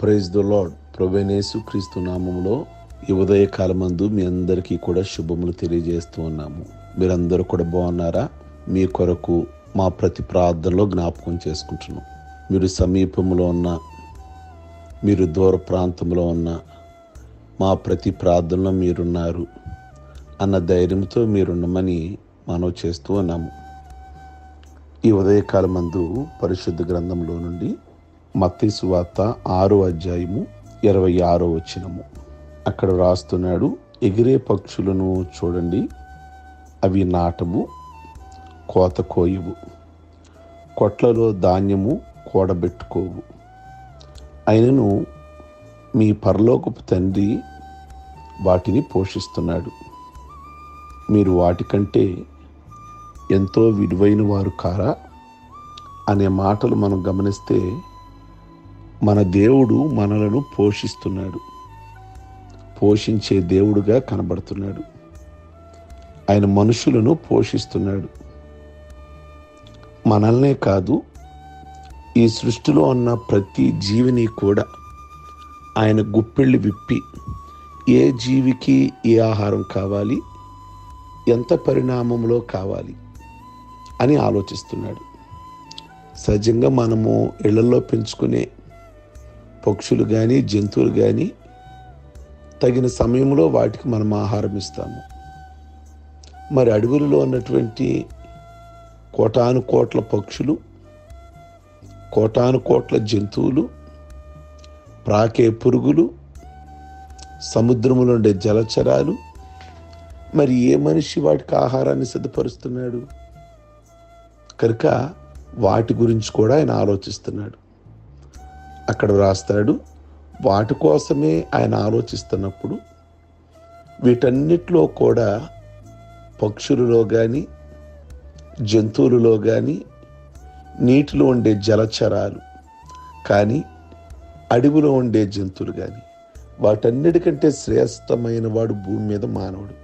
Praise the lord ప్రొవెనేసు క్రీస్తు నామంలో ఈ ఉదయకాలమందు మీ అందరికీ కూడా శుభములు తెలియజేస్తూ ఉన్నాము. మీరందరూ కూడా బాగున్నారా? మీ కొరకు మా ప్రతి ప్రార్థనలో జ్ఞాపకం చేసుకుంటున్నాం. మీరు సమీపంలో ఉన్న మీరు దూర ప్రాంతంలో ఉన్న మా ప్రతి ప్రార్థనలో మీరున్నారు అన్న ధైర్యంతో మీరున్నమని మనవి చేస్తూ ఉన్నాము. ఈ ఉదయకాలమందు పరిశుద్ధ గ్రంథంలో నుండి మత్తయి వార్త ఆరో అధ్యాయము ఇరవై ఆరో వచ్చినము అక్కడ రాస్తున్నాడు ఎగిరే పక్షులను చూడండి అవి నాటము కోత కోయవు. కొట్లలో ధాన్యము కూడబెట్టుకోవు. అయినను మీ పరలోకపు తండ్రి వాటిని పోషిస్తున్నాడు. మీరు వాటికంటే ఎంతో విలువైన వారు కారా? అనే మాటలు మనం గమనిస్తే మన దేవుడు మనలను పోషిస్తున్నాడు. పోషించే దేవుడుగా కనబడుతున్నాడు. ఆయన మనుషులను పోషిస్తున్నాడు. మనల్నే కాదు ఈ సృష్టిలో ఉన్న ప్రతి జీవిని కూడా ఆయన గుప్పెళ్ళు విప్పి ఏ జీవికి ఏ ఆహారం కావాలి ఎంత పరిణామంలో కావాలి అని ఆలోచిస్తున్నాడు. సహజంగా మనము ఇళ్ళలో పెంచుకునే పక్షులు కానీ జంతువులు కానీ తగిన సమయంలో వాటికి మనం ఆహారం ఇస్తాము. మరి అడవులలో ఉన్నటువంటి కోటాను కోట్ల పక్షులు కోటాను కోట్ల జంతువులు ప్రాకే పురుగులు సముద్రములో ఉండే జలచరాలు మరి ఏ మనిషి వాటికి ఆహారాన్ని సిద్ధపరుస్తున్నాడు? కనుక వాటి గురించి కూడా ఆయన ఆలోచిస్తున్నాడు. అక్కడ రాస్తాడు వాటి కోసమే ఆయన ఆలోచిస్తున్నప్పుడు వీటన్నిటిలో కూడా పక్షులలో కానీ జంతువులలో కానీ నీటిలో ఉండే జలచరాలు కానీ అడవిలో ఉండే జంతువులు కానీ వాటన్నిటికంటే శ్రేష్టమైన వాడు భూమి మీద మానవుడు.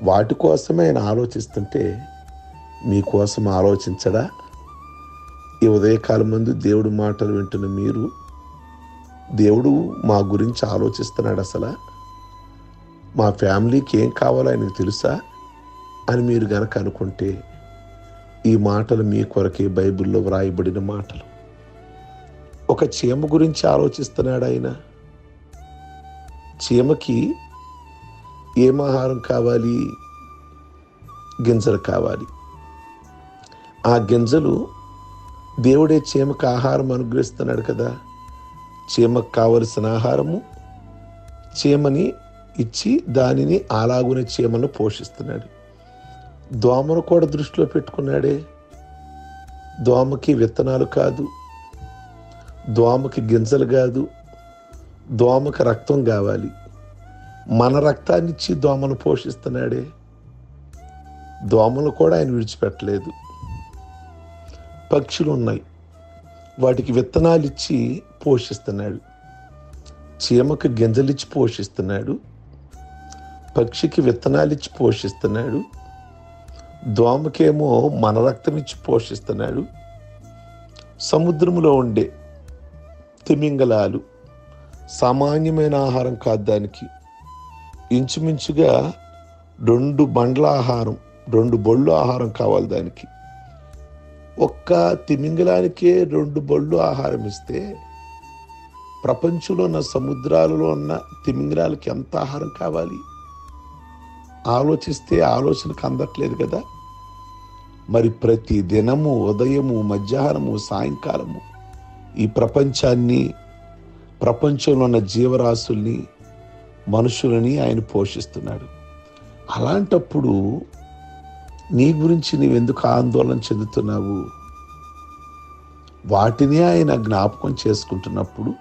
వాటి కోసమే ఆయన ఆలోచిస్తుంటే మీకోసం ఆలోచించడా? ఈ ఉదయకాలం ముందు దేవుడు మాటలు వింటున్న మీరు దేవుడు మా గురించి ఆలోచిస్తున్నాడు అసలు? మా ఫ్యామిలీకి ఏం కావాలో ఆయనకు తెలుసా? అని మీరు గనక అనుకుంటే ఈ మాటలు మీ కొరకే బైబిల్లో వ్రాయబడిన మాటలు. ఒక చీమ గురించి ఆలోచిస్తున్నాడు ఆయన. చీమకి ఏం ఆహారం కావాలి? గింజలు కావాలి. ఆ గింజలు దేవుడే చీమకు ఆహారం అనుగ్రహిస్తున్నాడు కదా. చీమకు కావలసిన ఆహారము చీమని ఇచ్చి దానిని అలాగునే చీమను పోషిస్తున్నాడు. దోమను కూడా దృష్టిలో పెట్టుకున్నాడే. దోమకి విత్తనాలు కాదు దోమకి గింజలు కాదు దోమకి రక్తం కావాలి. మన రక్తాన్ని ఇచ్చి దోమను పోషిస్తున్నాడే. దోమలు కూడా ఆయన విడిచిపెట్టలేదు. పక్షులు ఉన్నాయి వాటికి విత్తనాలు ఇచ్చి పోషిస్తున్నాడు. చీమకు గింజలిచ్చి పోషిస్తున్నాడు. పక్షికి విత్తనాలు ఇచ్చి పోషిస్తున్నాడు. దోమకేమో మన రక్తం ఇచ్చి పోషిస్తున్నాడు. సముద్రంలో ఉండే తిమింగలాలు సామాన్యమైన ఆహారం కాదు దానికి ఇంచుమించుగా రెండు బండ్ల ఆహారం రెండు బొళ్ళు ఆహారం కావాలి దానికి. ఒక్క తిమింగలానికే రెండు బొళ్ళు ఆహారం ఇస్తే ప్రపంచంలో ఉన్న సముద్రాలలో ఉన్న తిమింగలాలకి ఎంత ఆహారం కావాలి? ఆలోచిస్తే ఆలోచనకు అందట్లేదు కదా? మరి ప్రతి దినము ఉదయము మధ్యాహ్నము సాయంకాలము ఈ ప్రపంచాన్ని ప్రపంచంలో ఉన్న జీవరాశుల్ని మనుషులని ఆయన పోషిస్తున్నాడు. అలాంటప్పుడు నీ గురించి నీవెందుకు ఆందోళన చెందుతున్నావు? వాటిని ఆయన జ్ఞాపకం చేసుకుంటున్నప్పుడు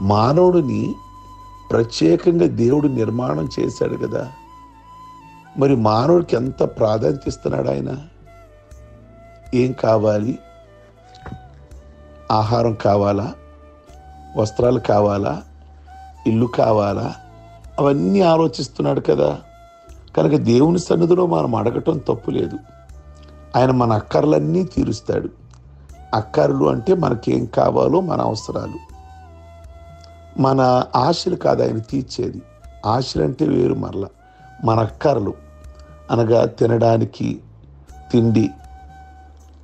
మానవుడిని ప్రత్యేకంగా దేవుడు నిర్మాణం చేశాడు కదా. మరి మానవుడికి ఎంత ప్రాధాన్యత ఇస్తున్నాడు ఆయన? ఏం కావాలి? ఆహారం కావాలా? వస్త్రాలు కావాలా? ఇల్లు కావాలా? అవన్నీ ఆలోచిస్తున్నాడు కదా. కనుక దేవుని సన్నిధిలో మనం అడగటం తప్పు లేదు. ఆయన మన అక్కర్లన్నీ తీరుస్తాడు. అక్కర్లు అంటే మనకేం కావాలో మన అవసరాలు. మన ఆశలు కాదు ఆయన తీర్చేది. ఆశలు అంటే వేరు మరల. మన అక్కర్లు. అనగా తినడానికి తిండి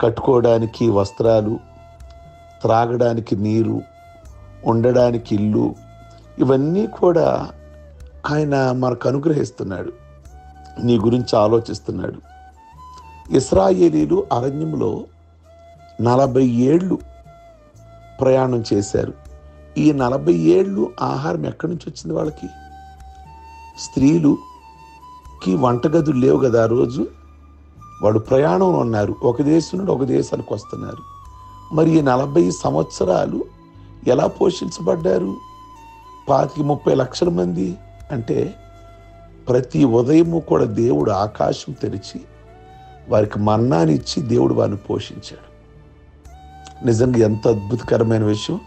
కట్టుకోవడానికి వస్త్రాలు త్రాగడానికి నీరు ఉండడానికి ఇల్లు ఇవన్నీ కూడా ఆయన మనకు అనుగ్రహిస్తున్నాడు. నీ గురించి ఆలోచిస్తున్నాడు. ఇస్రాయేలీలు అరణ్యంలో నలభై ఏళ్ళు ప్రయాణం చేశారు. ఈ నలభై ఏళ్ళు ఆహారం ఎక్కడి నుంచి వచ్చింది వాళ్ళకి? స్త్రీలుకి వంటగదులు లేవు కదా ఆ రోజు. వాడు ప్రయాణంలో ఉన్నారు. ఒక దేశం నుండి ఒక దేశానికి వస్తున్నారు. మరి ఈ నలభై సంవత్సరాలు ఎలా పోషించబడ్డారు? పాతికి ముప్పై లక్షల మంది అంటే ప్రతి ఉదయము కూడా దేవుడు ఆకాశం తెరిచి వారికి మన్నానిచ్చి దేవుడు వారిని పోషించాడు. నిజంగా ఎంత అద్భుతకరమైన విషయం.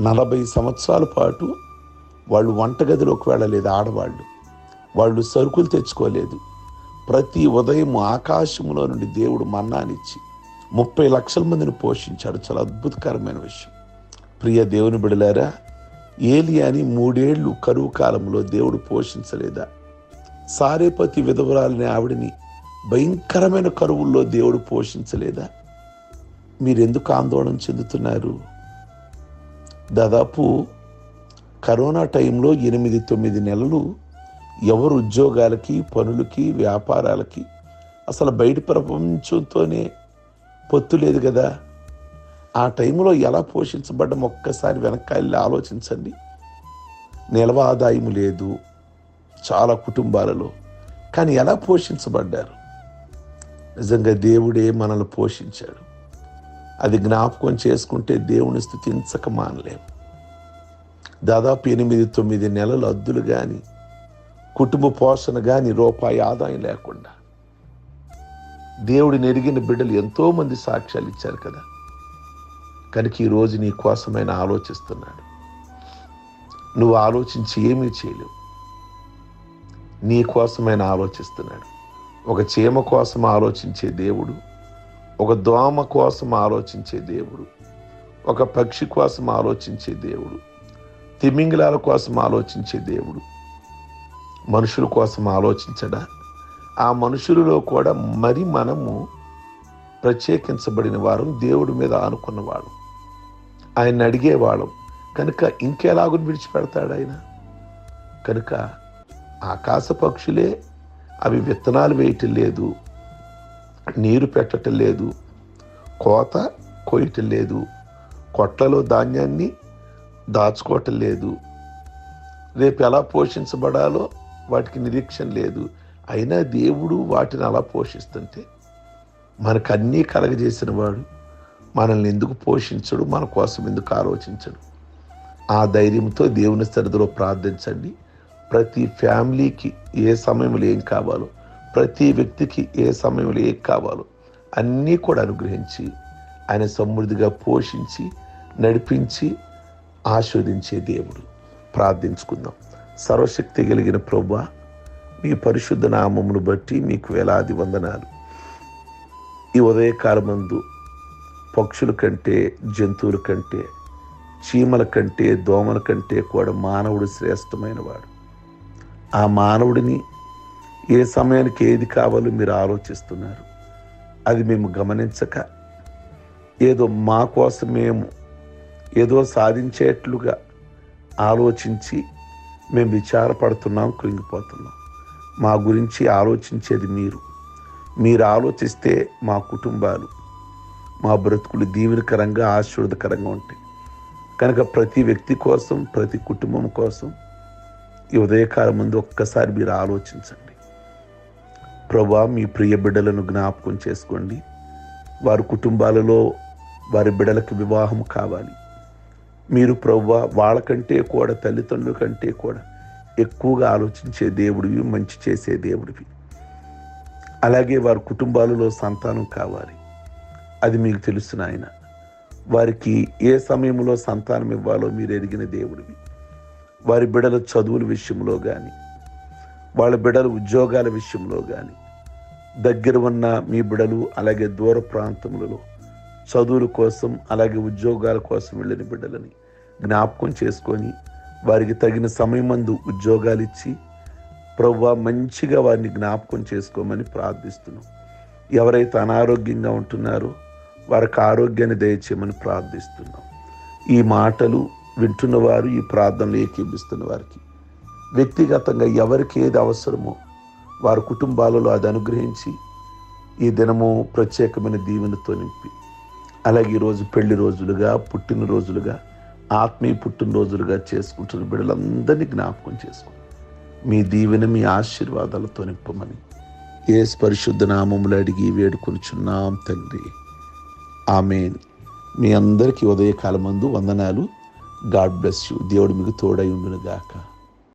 నలభై సంవత్సరాల పాటు వాళ్ళు వంటగదిలోకి వెళ్ళలేదు ఆడవాళ్ళు. వాళ్ళు సరుకులు తెచ్చుకోలేదు. ప్రతి ఉదయం ఆకాశంలో నుండి దేవుడు మన్నానిచ్చి ముప్పై లక్షల మందిని పోషించాడు. చాలా అద్భుతకరమైన విషయం. ప్రియ దేవుని బిడలారా ఏలియాని మూడేళ్ళు కరువు కాలంలో దేవుడు పోషించలేదా? సారేపతి విధవరాలని ఆవిడని భయంకరమైన కరువుల్లో దేవుడు పోషించలేదా? మీరెందుకు ఆందోళన చెందుతున్నారు? దాదాపు కరోనా టైంలో ఎనిమిది తొమ్మిది నెలలు ఎవరు ఉద్యోగాలకి పనులకి వ్యాపారాలకి అసలు బయట ప్రపంచంతోనే పొత్తు లేదు కదా? ఆ టైంలో ఎలా పోషించబడ్డం? ఒక్కసారి వెనక్కి ఆలోచించండి. నిల్వ ఆదాయం లేదు. చాలా కుటుంబాలలో. కానీ ఎలా పోషించబడ్డారు? నిజంగా దేవుడే మనల్ని పోషించాడు. అది జ్ఞాపకం చేసుకుంటే దేవుని స్థుతించక మానలేము దాదాపు ఎనిమిది తొమ్మిది నెలలు అద్దులు కానీ కుటుంబ పోషణ కానీ రూపాయి ఆదాయం లేకుండా. దేవుడిని ఎరిగిన బిడ్డలు ఎంతోమంది సాక్ష్యాలు ఇచ్చారు కదా. కనుక ఈరోజు నీ కోసమైన ఆలోచిస్తున్నాడు. నువ్వు ఆలోచించి ఏమీ చేయలేవు. నీ కోసమైన ఆలోచిస్తున్నాడు. ఒక చీమ కోసం ఆలోచించే దేవుడు ఒక దోమ కోసం ఆలోచించే దేవుడు ఒక పక్షి కోసం ఆలోచించే దేవుడు తిమింగిలాల కోసం ఆలోచించే దేవుడు మనుషుల కోసం ఆలోచించడా? ఆ మనుషులలో కూడా మరి మనము ప్రత్యేకించబడిన వారు దేవుడి మీద ఆనుకున్నవాడు ఆయన అడిగేవాళ్ళం. కనుక ఇంకెలాగుని విడిచిపెడతాడు ఆయన? కనుక ఆకాశ పక్షులే అవి విత్తనాలు వేయటం లేదు నీరు పెట్టటం లేదు కోత కొయ్యటం లేదు కొట్లలో ధాన్యాన్ని దాచుకోవటం లేదు. రేపు ఎలా పోషించబడాలో వాటికి నిరీక్షణ లేదు. అయినా దేవుడు వాటిని అలా పోషిస్తుంటే మనకు అన్నీ కలగజేసిన వాడు మనల్ని ఎందుకు పోషించడు? మన కోసం ఎందుకు ఆలోచించడు? ఆ ధైర్యంతో దేవుని సరిధిలో ప్రార్థించండి. ప్రతి ఫ్యామిలీకి ఏ సమయంలో ఏం కావాలో ప్రతి వ్యక్తికి ఏ సమయంలో ఏం కావాలో అన్నీ కూడా అనుగ్రహించి ఆయన సమృద్ధిగా పోషించి నడిపించి ఆస్వాదించే దేవుడు. ప్రార్థించుకుందాం. సర్వశక్తి కలిగిన ప్రభా మీ పరిశుద్ధ నామమును బట్టి మీకు వేలాది వందనాలు. ఈ ఉదయకాలమందు పక్షుల కంటే జంతువుల కంటే చీమల కంటే దోమల కంటే కూడా మానవుడు శ్రేష్టమైన వాడు. ఆ మానవుడిని ఏ సమయానికి ఏది కావాలో మీరు ఆలోచిస్తున్నారు అది మేము గమనించక ఏదో మా కోసం మేము ఏదో సాధించేట్లుగా ఆలోచించి మేము విచారపడుతున్నాం కృంగిపోతున్నాం. మా గురించి ఆలోచించేది మీరు. మీరు ఆలోచిస్తే మా కుటుంబాలు మా బ్రతుకులు దీవెనకరంగా ఆశీర్వదకరంగా ఉంటాయి. కనుక ప్రతి వ్యక్తి కోసం ప్రతి కుటుంబం కోసం ఈ ఉదయకాలం ముందు ఒక్కసారి మీరు ఆలోచించండి. ప్రభా మీ ప్రియ బిడ్డలను జ్ఞాపకం చేసుకోండి. వారి కుటుంబాలలో వారి బిడ్డలకు వివాహం కావాలి. మీరు ప్రభా వాళ్ళకంటే కూడా తల్లిదండ్రుల కంటే కూడా ఎక్కువగా ఆలోచించే దేవుడివి మంచి చేసే దేవుడివి. అలాగే వారి కుటుంబాలలో సంతానం కావాలి. అది మీకు తెలుసు నాయన. వారికి ఏ సమయంలో సంతానం ఇవ్వాలో మీరు ఎరిగిన దేవుడివి. వారి బిడల చదువుల విషయంలో కానీ వాళ్ళ బిడల ఉద్యోగాల విషయంలో కానీ దగ్గర ఉన్న మీ బిడలు అలాగే దూర ప్రాంతములలో చదువుల కోసం అలాగే ఉద్యోగాల కోసం వెళ్ళిన బిడ్డలని జ్ఞాపకం చేసుకొని వారికి తగిన సమయమందు ఉద్యోగాలు ఇచ్చి ప్రవ్వ మంచిగా వారిని జ్ఞాపకం చేసుకోమని ప్రార్థిస్తున్నాం. ఎవరైతే అనారోగ్యంగా ఉంటున్నారో వారికి ఆరోగ్యాన్ని దయచేయమని ప్రార్థిస్తున్నాం. ఈ మాటలు వింటున్న వారు ఈ ప్రార్థనలు ఏకీపిస్తున్న వారికి. వ్యక్తిగతంగా ఎవరికి ఏది అవసరమో వారి కుటుంబాలలో అది అనుగ్రహించి ఈ దినము ప్రత్యేకమైన దీవెనతో నింపి. అలాగే ఈరోజు పెళ్ళి రోజులుగా పుట్టినరోజులుగా ఆత్మీయ పుట్టినరోజులుగా చేసుకుంటున్న బిడ్డలందరినీ జ్ఞాపకం చేసుకోండి మీ దీవెన మీ ఆశీర్వాదాలతో నింపమని ఏ పరిశుద్ధ నామములు అడిగి వేడుకొనిచున్నాం తండ్రి. ఆమె మీ అందరికీ ఉదయకాలమందు వందనాలు. గాడ్ బ్లెస్ యూ దేవుడు మీకు తోడై ఉండును గాక